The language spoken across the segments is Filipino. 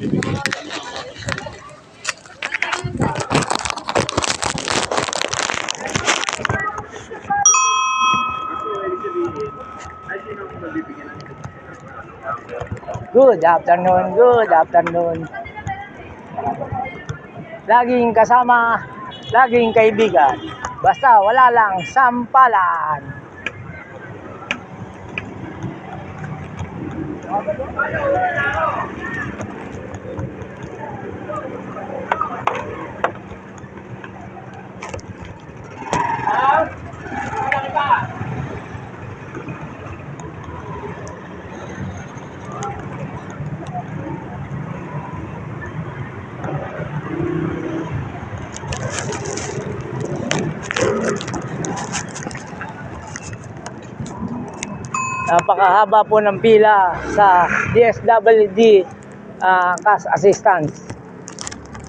Good afternoon, good afternoon. Laging kasama, laging kaibigan. Basta wala lang sampalan. Napakahaba po ng pila sa DSWD ah, cash assistance.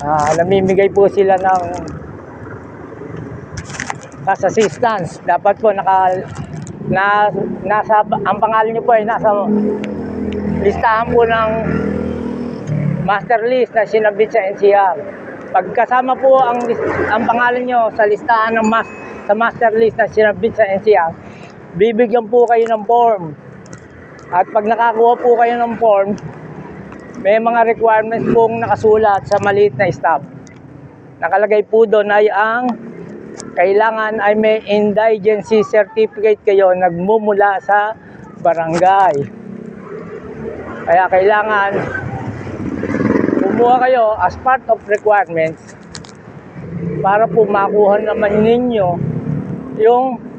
Ah, namimigay po sila ng cash assistance. Dapat po naka na, nasa ang pangalan niyo po ay nasa listahan po ng master list na sinabit sa NCR. Pagkasama po ang ang pangalan niyo sa listahan ng mas, sa master list na sinabit sa NCR, bibigyan po kayo ng form. At pag nakakuha po kayo ng form, may mga requirements pong nakasulat sa maliit na stop. Nakalagay po doon ay ang kailangan ay may indigency certificate kayo nagmumula sa barangay. Kaya kailangan kumuha kayo as part of requirements para po makuha naman ninyo yung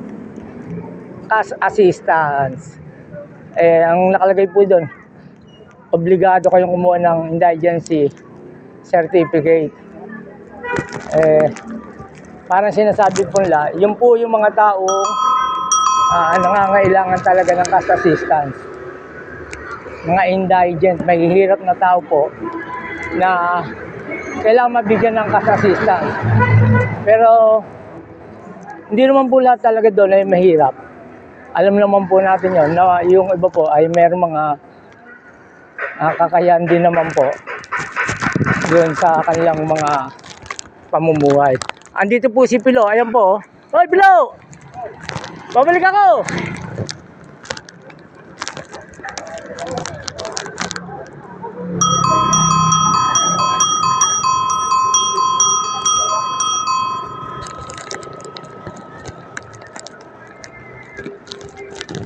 cash assistance. Eh, ang nakalagay po doon, obligado kayong kumuha ng indigency certificate. Eh, parang sinasabi po nila, yun po yung mga taong ah, nangangailangan talaga ng cash assistance. Mga indigent, may hirap na tao po na kailangan mabigyan ng cash assistance. Pero hindi naman po lahat talaga doon ay mahirap. Alam naman po natin yon na yung iba po ay merong mga ah, kakayahan din naman po doon sa kanilang mga pamumuhay. Andito po si Pilo. Ayan po. Hoy, Pilo! Babalik ako!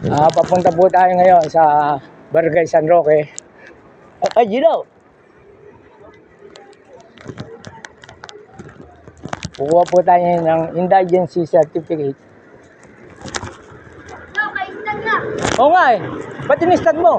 Ah, papunta po tayo ngayon sa Barangay San Roque. Ay, Gino! Kukuha po tayo ng indigency certificate. No, kaistag na. Oo nga eh. Ba't inistad mo?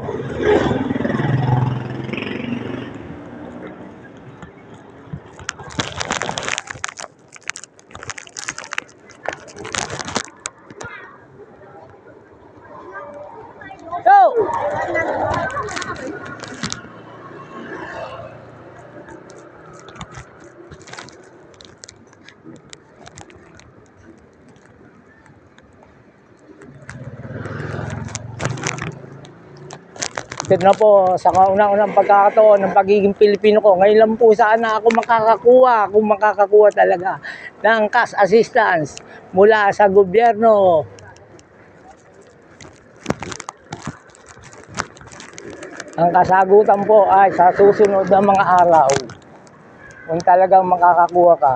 Ito na po, sa kaunang-unang pagkakataon ng pagiging Pilipino ko, ngayon lang po sana ako makakakuha, kung makakakuha talaga, ng cash assistance mula sa gobyerno. Ang kasagutan po ay sa susunod na mga araw, kung talagang makakakuha ka.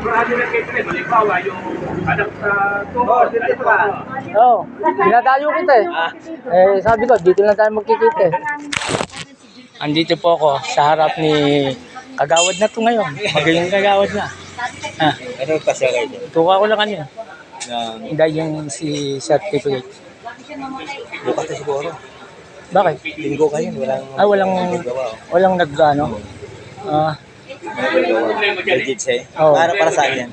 marami na kayo rin. Halimbawa, yung anak sa tuhod. Oo, oh, dinadayo kita eh. Eh, sabi ko, dito lang tayo magkikita eh. Andito po ako sa harap ni Kagawad na to ngayon. Magaling Kagawad na. Ah, Ano pa siya kayo? tuwa ko lang kanina. Na Hindi yung si certificate. bukas na siguro. Bakit? Linggo kayo, walang Ah, walang, gawa. walang nag, ano? Ah, Legit siya eh. Oo. Para, para saan yan?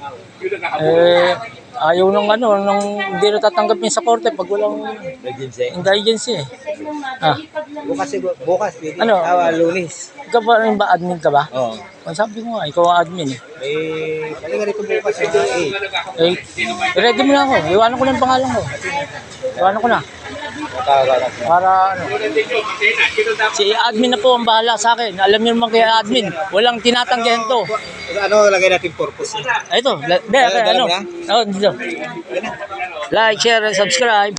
eh, ayaw nung ano, nung hindi na tatanggapin sa korte pag walang Legit siya eh. indigency eh. Ah, Bukas siguro. Bukas. Pwede. Ano? Ah, lunis. ikaw ba rin ba admin ka ba? Oo. Ang sabi ko nga, ikaw ang admin eh. Eh, talaga rito bukas sa eh. Eh, ready mo na ako. Iwanan ko na yung pangalan ko. Iwanan ko na. Para ano. Si admin na po ang bahala sa akin. Alam niyo naman kaya admin. Walang tinatanggihan to. Ano lagay natin purpose? Ito, Dala- ano? Oh, dito. Like, share, and subscribe.